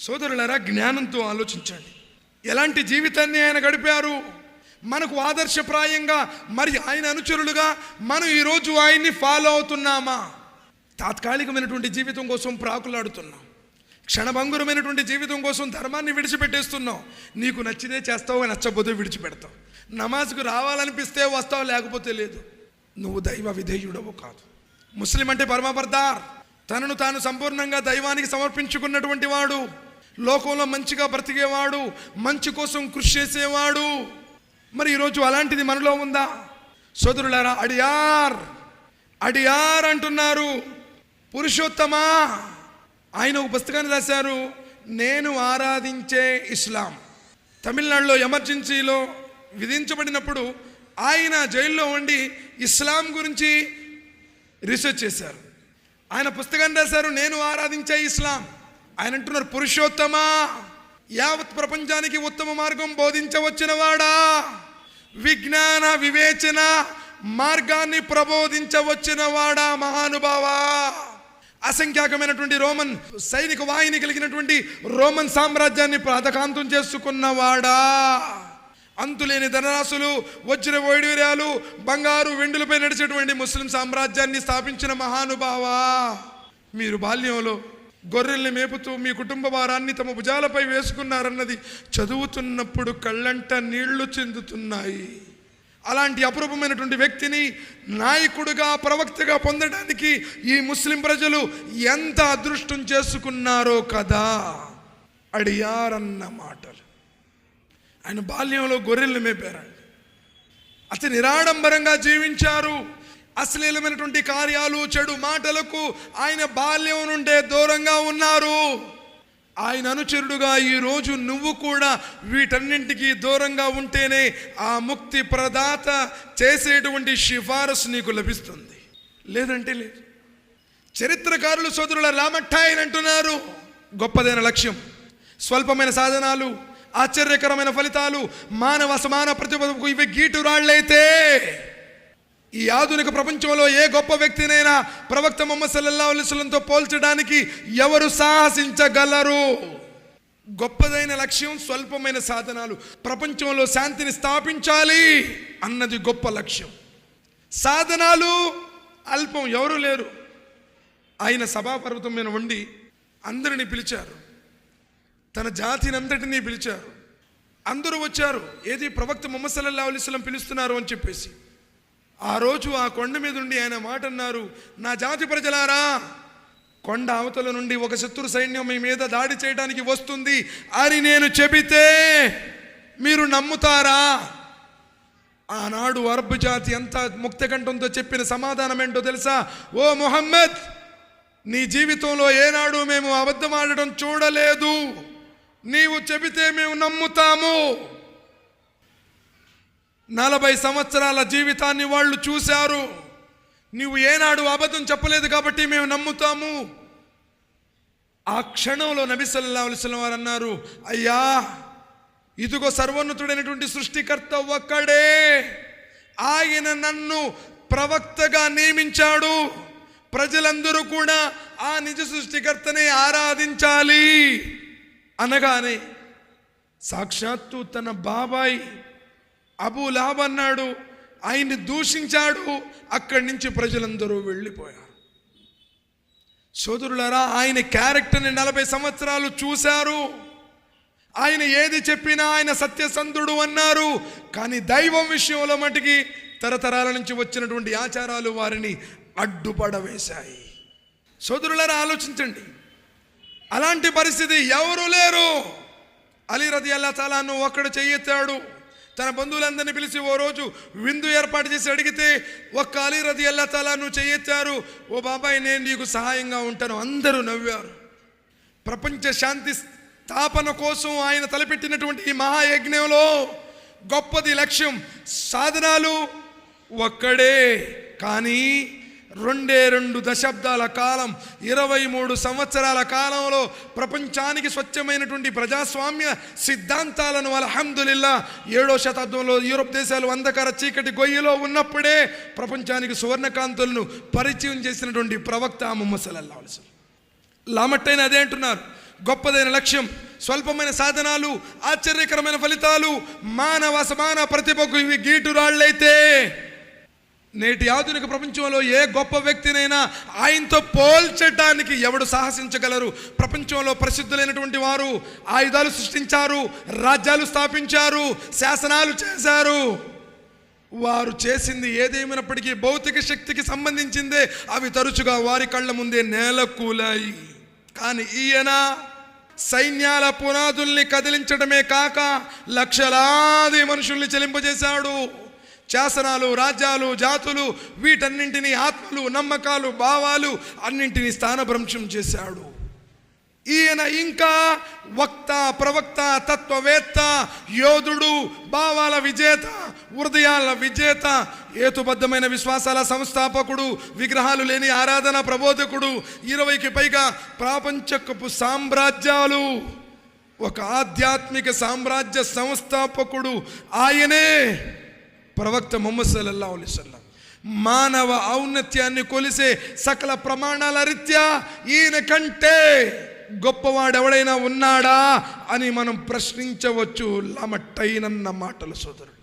సోదరులరా జ్ఞానంతో ఆలోచించండి. ఎలాంటి జీవితాన్ని ఆయన గడిపారు? మనకు ఆదర్శప్రాయంగా మరి ఆయన అనుచరులుగా మనం ఈరోజు ఆయన్ని ఫాలో అవుతున్నామా? తాత్కాలికమైనటువంటి జీవితం కోసం ప్రాకులాడుతున్నాం. క్షణభంగురమైనటువంటి జీవితం కోసం ధర్మాన్ని విడిచిపెట్టేస్తున్నాం. నీకు నచ్చితే చేస్తావు నచ్చకపోతే విడిచిపెడతావు. నమాజ్కు రావాలనిపిస్తే వస్తావు లేకపోతే లేదు. నువ్వు దైవ విధేయుడవు కాదు. ముస్లిం అంటే పరమపర్దార్. తనను తాను సంపూర్ణంగా దైవానికి సమర్పించుకున్నటువంటి వాడు. లోకంలో మంచిగా బ్రతికేవాడు మంచి కోసం కృషి చేసేవాడు. మరి ఈరోజు అలాంటిది మనలో ఉందా? సోదరులారా అడియార్ అడియార్ అంటున్నారు. పురుషోత్తమా? ఆయన ఒక పుస్తకాన్ని రాశారు నేను ఆరాధించే ఇస్లాం. తమిళనాడులో ఎమర్జెన్సీలో విధించబడినప్పుడు ఆయన జైల్లో ఉండి ఇస్లాం గురించి రీసెర్చ్ చేశారు. ఆయన పుస్తకాన్ని రాశారు నేను ఆరాధించే ఇస్లాం. ఆయన అంటున్నారు పురుషోత్తమా? యావత్ ప్రపంచానికి ఉత్తమ మార్గం బోధించవచ్చిన వాడా విజ్ఞాన వివేచన మార్గాన్ని ప్రబోధించవచ్చిన వాడా మహానుభావా? అసంఖ్యాకమైనటువంటి రోమన్ సైనిక వాహిని కలిగినటువంటి రోమన్ సామ్రాజ్యాన్ని ప్రాతకాంతం చేసుకున్నవాడా? అంతులేని ధనరాశులు వజ్ర వైడూర్యాలు బంగారు వెండులపై నడిచేటువంటి ముస్లిం సామ్రాజ్యాన్ని స్థాపించిన మహానుభావా? మీరు బాల్యంలో గొర్రెల్ని మేపుతూ మీ కుటుంబ భారాన్ని తమ భుజాలపై వేసుకున్నారన్నది చదువుతున్నప్పుడు కళ్ళంట నీళ్ళు చెందుతున్నాయి. అలాంటి అపురూపమైనటువంటి వ్యక్తిని నాయకుడుగా ప్రవక్తగా పొందడానికి ఈ ముస్లిం ప్రజలు ఎంత అదృష్టం చేసుకున్నారో కదా? అడియారన్న మాటలు. ఆయన బాల్యంలో గొర్రెల్ని మేపారండి. అతి నిరాడంబరంగా జీవించారు. అశ్లీలమైనటువంటి కార్యాలు చెడు మాటలకు ఆయన బాల్యం నుండే దూరంగా ఉన్నారు. ఆయన అనుచరుడుగా ఈరోజు నువ్వు కూడా వీటన్నింటికి దూరంగా ఉంటేనే ఆ ముక్తి ప్రదాత చేసేటువంటి సిఫారసు నీకు లభిస్తుంది. లేదంటే లేదు. చరిత్రకారులు సోదరుల రామఠాయని అంటున్నారు. గొప్పదైన లక్ష్యం. స్వల్పమైన సాధనాలు ఆశ్చర్యకరమైన ఫలితాలు మానవ సమాన ప్రతిభకు ఇవి గీటురాళ్ళైతే ఈ ఆధునిక ప్రపంచంలో ఏ గొప్ప వ్యక్తినైనా ప్రవక్త మొహమ్మద్ సల్లల్లా అలిస్లంతో పోల్చడానికి ఎవరు సాహసించగలరు? గొప్పదైన లక్ష్యం స్వల్పమైన సాధనాలు. ప్రపంచంలో శాంతిని స్థాపించాలి అన్నది గొప్ప లక్ష్యం. సాధనాలు అల్పం ఎవరు లేరు. ఆయన సభాపర్వతం మీద ఉండి అందరిని పిలిచారు. తన జాతిని పిలిచారు. అందరూ వచ్చారు. ఏది ప్రవక్త ముహమ్మద్ సల్లల్లా అలిస్లం పిలుస్తున్నారు అని చెప్పేసి. ఆ రోజు ఆ కొండ మీద ఉండి ఆయన మాట అన్నారు నా జాతి ప్రజలారా కొండ అవతల నుండి ఒక శత్రు సైన్యం మీ మీద దాడి చేయడానికి వస్తుంది అని నేను చెబితే మీరు నమ్ముతారా? ఆనాడు అరబ్ జాతి ఎంత ముక్తకంఠంతో చెప్పిన సమాధానం ఏంటో తెలుసా? ఓ మొహమ్మద్ నీ జీవితంలో ఏనాడు మేము అబద్ధం ఆడడం చూడలేదు. నీవు చెబితే మేము నమ్ముతాము. నలభై సంవత్సరాల జీవితాన్ని వాళ్ళు చూశారు. నీవు ఏనాడు అబద్ధం చెప్పలేదు కాబట్టి మేము నమ్ముతాము. ఆ క్షణంలో నబిసల్లా అలిసిన వారు అన్నారు అయ్యా ఇదిగో సర్వోన్నతుడైనటువంటి సృష్టికర్త ఒక్కడే. ఆయన నన్ను ప్రవక్తగా నియమించాడు. ప్రజలందరూ కూడా ఆ నిజ సృష్టికర్తనే ఆరాధించాలి. అనగానే సాక్షాత్తు తన బాబాయ్ అబూ లాబ్ అన్నాడు ఆయన్ని దూషించాడు అక్కడి నుంచి ప్రజలందరూ వెళ్ళిపోయారు. సోదరులరా ఆయన క్యారెక్టర్ని నలభై సంవత్సరాలు చూశారు. ఆయన ఏది చెప్పినా ఆయన సత్యసంధుడు అన్నారు. కానీ దైవం విషయంలో మటుకి తరతరాల నుంచి వచ్చినటువంటి ఆచారాలు వారిని అడ్డుపడవేశాయి. సోదరులారా ఆలోచించండి. అలాంటి పరిస్థితి ఎవరు లేరు? అలీ రది అల్లా తాలాను ఒక్కడు చెయ్యెత్తాడు తన బంధువులందరినీ పిలిచి ఓ రోజు విందు ఏర్పాటు చేసి అడిగితే ఒక్క అలీ రది అల్లా తాలాను చెయ్యెత్తారు. ఓ బాబాయ్ నేను నీకు సహాయంగా ఉంటాను. అందరూ నవ్వారు. ప్రపంచ శాంతి స్థాపన కోసం ఆయన తలపెట్టినటువంటి ఈ మహాయజ్ఞంలో గొప్పది లక్ష్యం సాధనాలు ఒక్కడే. కానీ రెండే రెండు దశాబ్దాల కాలం ఇరవై మూడు సంవత్సరాల కాలంలో ప్రపంచానికి స్వచ్ఛమైనటువంటి ప్రజాస్వామ్య సిద్ధాంతాలను అలహందుల్లా ఏడో శతాబ్దంలో యూరోప్ దేశాలు అంధకార చీకటి గొయ్యిలో ఉన్నప్పుడే ప్రపంచానికి సువర్ణకాంతులను పరిచయం చేసినటువంటి ప్రవక్త ముహమ్మద్ సల్లల్లాహు లామట్టైన అదే అంటున్నారు. గొప్పదైన లక్ష్యం స్వల్పమైన సాధనాలు ఆశ్చర్యకరమైన ఫలితాలు మానవ సమాన ప్రతిభకు ఇవి గీటురాళ్ళైతే నేటి ఆధునిక ప్రపంచంలో ఏ గొప్ప వ్యక్తినైనా ఆయనతో పోల్చటానికి ఎవడు సాహసించగలరు? ప్రపంచంలో ప్రసిద్ధులైనటువంటి వారు ఆయుధాలు సృష్టించారు రాజ్యాలు స్థాపించారు శాసనాలు చేశారు. వారు చేసింది ఏదేమైనప్పటికీ భౌతిక శక్తికి సంబంధించిందే. అవి తరచుగా వారి కళ్ళ ముందే నేల కూలాయి కానీ ఈయన సైన్యాల పునాదుల్ని కదిలించడమే కాక లక్షలాది మనుషుల్ని చెలింపజేశాడు. శాసనాలు రాజ్యాలు జాతులు వీటన్నింటినీ ఆత్మలు నమ్మకాలు భావాలు అన్నింటినీ స్థానభ్రంశం చేశాడు. ఈయన ఇంకా వక్త ప్రవక్త తత్వవేత్త యోధుడు భావాల విజేత హృదయాల విజేత హేతుబద్ధమైన విశ్వాసాల సంస్థాపకుడు విగ్రహాలు లేని ఆరాధన ప్రబోధకుడు ఇరవైకి పైగా ప్రాపంచకపు సామ్రాజ్యాలు ఒక ఆధ్యాత్మిక సామ్రాజ్య సంస్థాపకుడు ఆయనే. ప్రవక్త ముహమ్మద్ సల్లల్లాహు అలైహి మానవ ఔన్నత్యాన్ని కొలిసే సకల ప్రమాణాల రీత్యా ఈయన కంటే గొప్పవాడెవడైనా ఉన్నాడా అని మనం ప్రశ్నించవచ్చు లమట్టైనన్న మాటలు సోదరుడు.